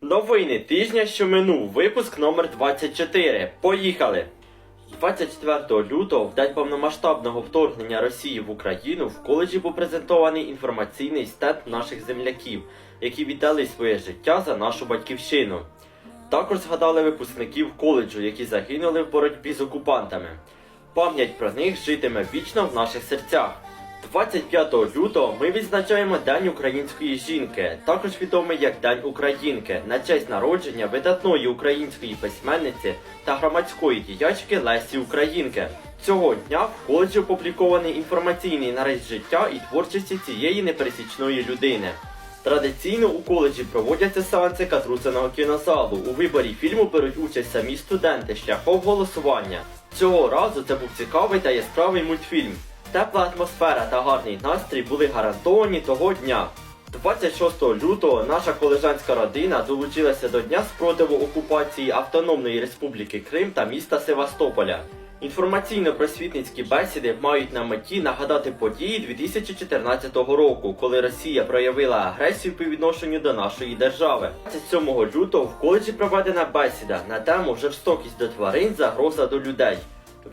Новини тижня, що минув, випуск номер 24. Поїхали! 24 лютого, в день повномасштабного вторгнення Росії в Україну, в коледжі був презентований інформаційний стенд наших земляків, які віддали своє життя за нашу батьківщину. Також згадали випускників коледжу, які загинули в боротьбі з окупантами. Пам'ять про них житиме вічно в наших серцях. 25 лютого ми відзначаємо День української жінки, також відомий як День Українки, на честь народження видатної української письменниці та громадської діячки Лесі Українки. Цього дня в коледжі опублікований інформаційний нарис життя і творчості цієї непересічної людини. Традиційно у коледжі проводяться сеанси катрусиного кінозалу. У виборі фільму беруть участь самі студенти шляхом голосування. Цього разу це був цікавий та яскравий мультфільм. Тепла атмосфера та гарний настрій були гарантовані того дня. 26 лютого наша колежанська родина долучилася до Дня спротиву окупації Автономної Республіки Крим та міста Севастополя. Інформаційно-просвітницькі бесіди мають на меті нагадати події 2014 року, коли Росія проявила агресію по відношенню до нашої держави. 27 лютого в коледжі проведена бесіда на тему жорстокість до тварин, загроза до людей.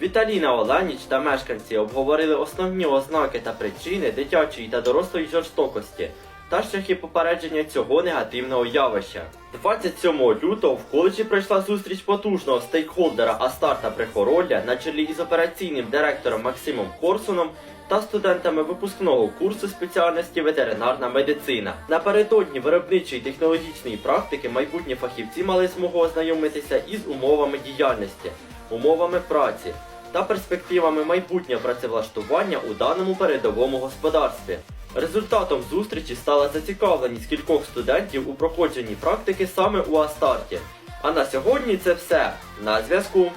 Віталіна Оленіч та мешканці обговорили основні ознаки та причини дитячої та дорослої жорстокості та шляхи попередження цього негативного явища. 27 лютого в коледжі пройшла зустріч потужного стейкхолдера Астарта Прихоролля на чолі із операційним директором Максимом Корсуном та студентами випускного курсу спеціальності ветеринарна медицина. Напередодні виробничої технологічної практики майбутні фахівці мали змогу ознайомитися із умовами діяльності, умовами праці та перспективами майбутнього працевлаштування у даному передовому господарстві. Результатом зустрічі стала зацікавленість кількох студентів у проходженні практики саме у Астарті. А на сьогодні це все. На зв'язку.